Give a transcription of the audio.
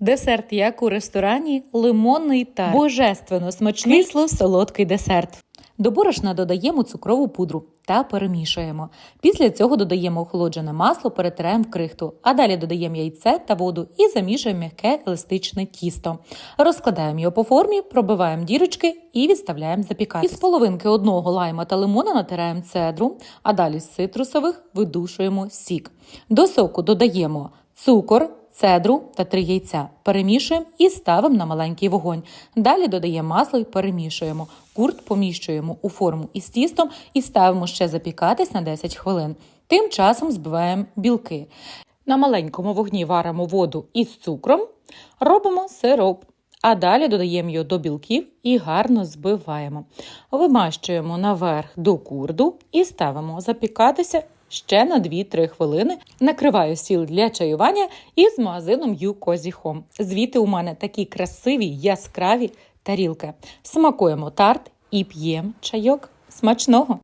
Десерт, як у ресторані, лимонний тарт. Божественно смачний кисло солодкий десерт. До борошна додаємо цукрову пудру та перемішуємо. Після цього додаємо охолоджене масло, перетираємо в крихту, а далі додаємо яйце та воду і замішуємо м'яке еластичне тісто. Розкладаємо його по формі, пробиваємо дірочки і відставляємо запікати. Із половинки одного лайма та лимона натираємо цедру, а далі з цитрусових видушуємо сік. До соку додаємо цукор, цедру та три яйця. Перемішуємо і ставимо на маленький вогонь. Далі додаємо масло і перемішуємо. Курт поміщуємо у форму із тістом і ставимо ще запікатись на 10 хвилин. Тим часом збиваємо білки. На маленькому вогні варимо воду із цукром, робимо сироп. А далі додаємо його до білків і гарно збиваємо. Вимащуємо наверх до курду і ставимо запікатися ще на 2-3 хвилини. Накриваю сіл для чаювання із магазином Юкозіхом. Звідти у мене такі красиві яскраві тарілки. Смакуємо тарт і п'ємо чайок. Смачного!